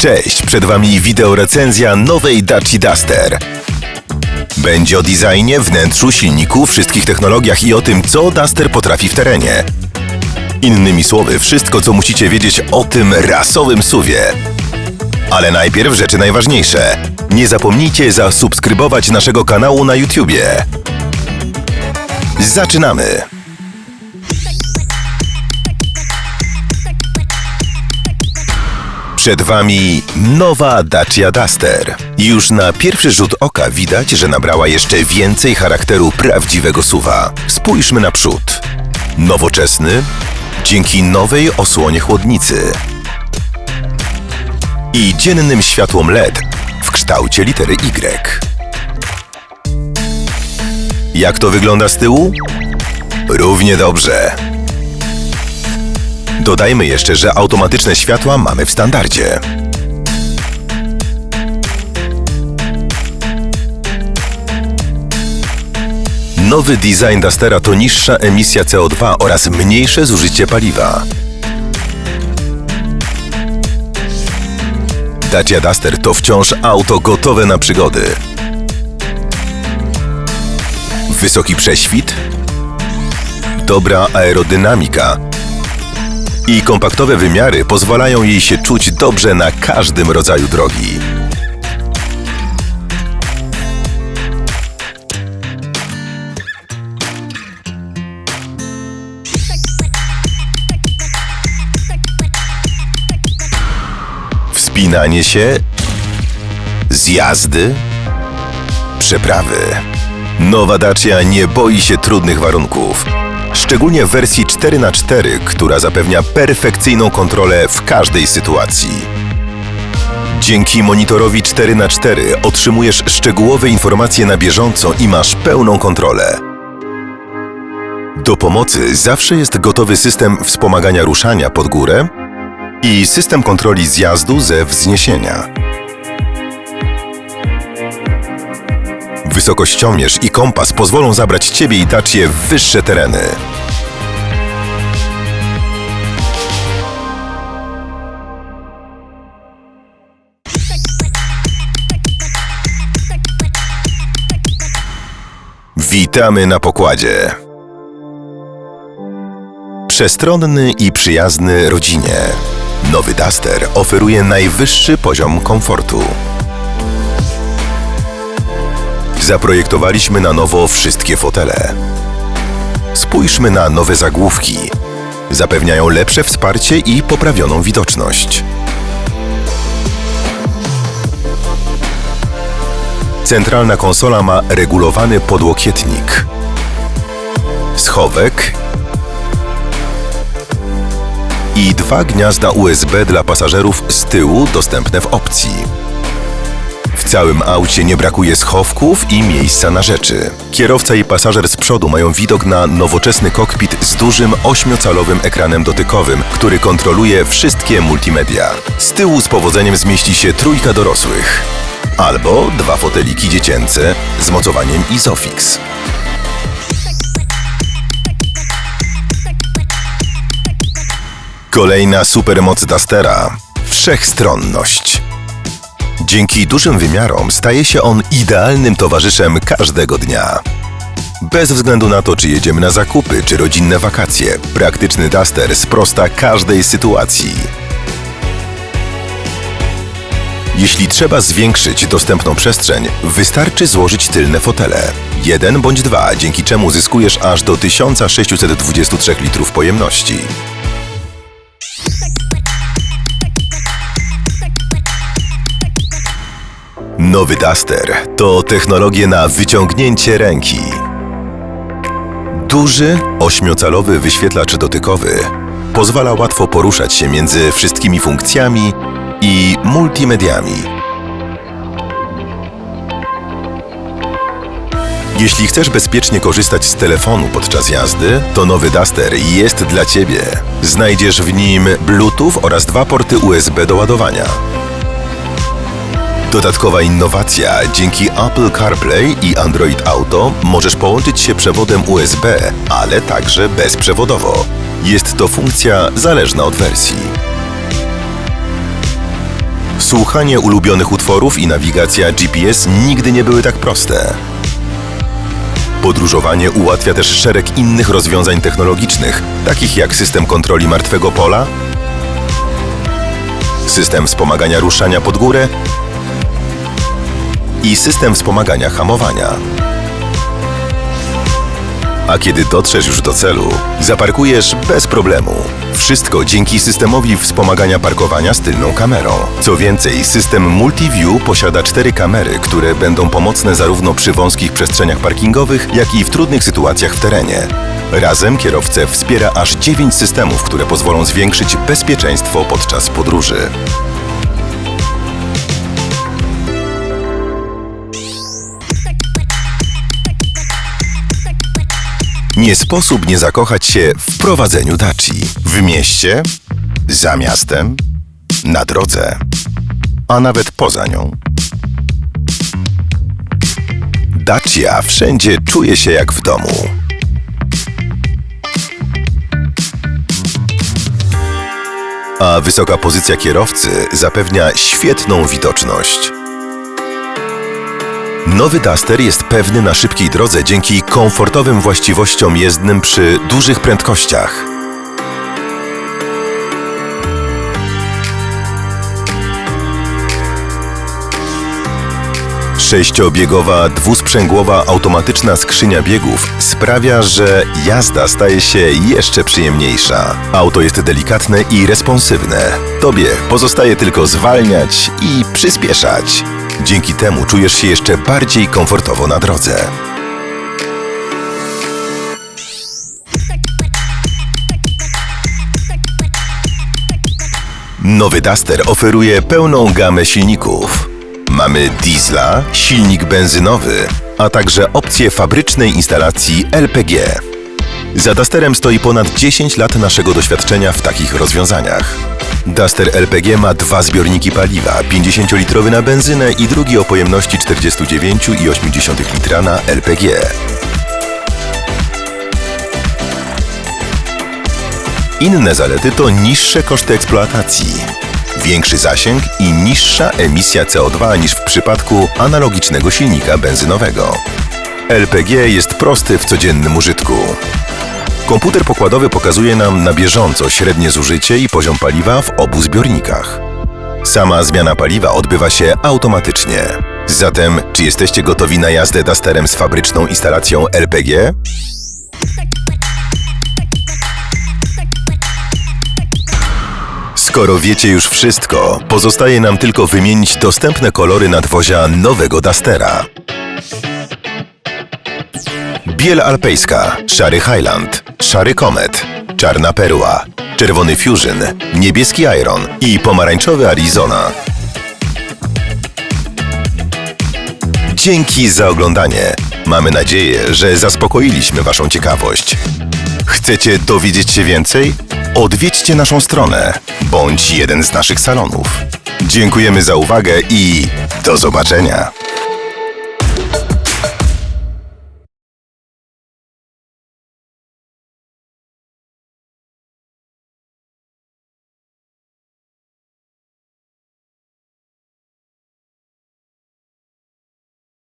Cześć, przed Wami wideo recenzja nowej Dacia Duster. Będzie o designie, wnętrzu, silniku, wszystkich technologiach i o tym, co Duster potrafi w terenie. Innymi słowy, wszystko, co musicie wiedzieć o tym rasowym suwie. Ale najpierw rzeczy najważniejsze. Nie zapomnijcie zasubskrybować naszego kanału na YouTubie. Zaczynamy! Przed Wami nowa Dacia Duster. Już na pierwszy rzut oka widać, że nabrała jeszcze więcej charakteru prawdziwego suwa. Spójrzmy naprzód. Nowoczesny, dzięki nowej osłonie chłodnicy. I dziennym światłom LED w kształcie litery Y. Jak to wygląda z tyłu? Równie dobrze. Dodajmy jeszcze, że automatyczne światła mamy w standardzie. Nowy design Dustera to niższa emisja CO2 oraz mniejsze zużycie paliwa. Dacia Duster to wciąż auto gotowe na przygody. Wysoki prześwit, dobra aerodynamika i kompaktowe wymiary pozwalają jej się czuć dobrze na każdym rodzaju drogi. Wspinanie się, zjazdy, przeprawy. Nowa Dacia nie boi się trudnych warunków. Szczególnie w wersji 4x4, która zapewnia perfekcyjną kontrolę w każdej sytuacji. Dzięki monitorowi 4x4 otrzymujesz szczegółowe informacje na bieżąco i masz pełną kontrolę. Do pomocy zawsze jest gotowy system wspomagania ruszania pod górę i system kontroli zjazdu ze wzniesienia. Wysokościomierz i kompas pozwolą zabrać Ciebie i Dacię w wyższe tereny. Witamy na pokładzie. Przestronny i przyjazny rodzinie. Nowy Duster oferuje najwyższy poziom komfortu. Zaprojektowaliśmy na nowo wszystkie fotele. Spójrzmy na nowe zagłówki. Zapewniają lepsze wsparcie i poprawioną widoczność. Centralna konsola ma regulowany podłokietnik, schowek i dwa gniazda USB dla pasażerów z tyłu dostępne w opcji. Całym aucie nie brakuje schowków i miejsca na rzeczy. Kierowca i pasażer z przodu mają widok na nowoczesny kokpit z dużym 8-calowym ekranem dotykowym, który kontroluje wszystkie multimedia. Z tyłu z powodzeniem zmieści się trójka dorosłych. Albo dwa foteliki dziecięce z mocowaniem Isofix. Kolejna supermoc Dustera – wszechstronność. Dzięki dużym wymiarom staje się on idealnym towarzyszem każdego dnia. Bez względu na to, czy jedziemy na zakupy, czy rodzinne wakacje, praktyczny Duster sprosta każdej sytuacji. Jeśli trzeba zwiększyć dostępną przestrzeń, wystarczy złożyć tylne fotele. Jeden bądź dwa, dzięki czemu zyskujesz aż do 1623 litrów pojemności. Nowy Duster to technologie na wyciągnięcie ręki. Duży, ośmiocalowy wyświetlacz dotykowy pozwala łatwo poruszać się między wszystkimi funkcjami i multimediami. Jeśli chcesz bezpiecznie korzystać z telefonu podczas jazdy, to nowy Duster jest dla Ciebie. Znajdziesz w nim Bluetooth oraz dwa porty USB do ładowania. Dodatkowa innowacja. Dzięki Apple CarPlay i Android Auto możesz połączyć się przewodem USB, ale także bezprzewodowo. Jest to funkcja zależna od wersji. Słuchanie ulubionych utworów i nawigacja GPS nigdy nie były tak proste. Podróżowanie ułatwia też szereg innych rozwiązań technologicznych, takich jak system kontroli martwego pola, system wspomagania ruszania pod górę i system wspomagania hamowania. A kiedy dotrzesz już do celu, zaparkujesz bez problemu. Wszystko dzięki systemowi wspomagania parkowania z tylną kamerą. Co więcej, system MultiView posiada cztery kamery, które będą pomocne zarówno przy wąskich przestrzeniach parkingowych, jak i w trudnych sytuacjach w terenie. Razem kierowcę wspiera aż 9 systemów, które pozwolą zwiększyć bezpieczeństwo podczas podróży. Nie sposób nie zakochać się w prowadzeniu Daci. W mieście, za miastem, na drodze, a nawet poza nią. Dacia wszędzie czuje się jak w domu. A wysoka pozycja kierowcy zapewnia świetną widoczność. Nowy Duster jest pewny na szybkiej drodze dzięki komfortowym właściwościom jezdnym przy dużych prędkościach. Sześciobiegowa, dwusprzęgłowa automatyczna skrzynia biegów sprawia, że jazda staje się jeszcze przyjemniejsza. Auto jest delikatne i responsywne. Tobie pozostaje tylko zwalniać i przyspieszać. Dzięki temu czujesz się jeszcze bardziej komfortowo na drodze. Nowy Duster oferuje pełną gamę silników. Mamy diesla, silnik benzynowy, a także opcję fabrycznej instalacji LPG. Za Dusterem stoi ponad 10 lat naszego doświadczenia w takich rozwiązaniach. Duster LPG ma dwa zbiorniki paliwa, 50-litrowy na benzynę i drugi o pojemności 49,8 litra na LPG. Inne zalety to niższe koszty eksploatacji, większy zasięg i niższa emisja CO2 niż w przypadku analogicznego silnika benzynowego. LPG jest prosty w codziennym użytku. Komputer pokładowy pokazuje nam na bieżąco średnie zużycie i poziom paliwa w obu zbiornikach. Sama zmiana paliwa odbywa się automatycznie. Zatem, czy jesteście gotowi na jazdę Dusterem z fabryczną instalacją LPG? Skoro wiecie już wszystko, pozostaje nam tylko wymienić dostępne kolory nadwozia nowego Dustera. Biel alpejska, szary Highland, szary Comet, czarna perła, czerwony Fusion, niebieski Iron i pomarańczowy Arizona. Dzięki za oglądanie. Mamy nadzieję, że zaspokoiliśmy Waszą ciekawość. Chcecie dowiedzieć się więcej? Odwiedźcie naszą stronę bądź jeden z naszych salonów. Dziękujemy za uwagę i do zobaczenia.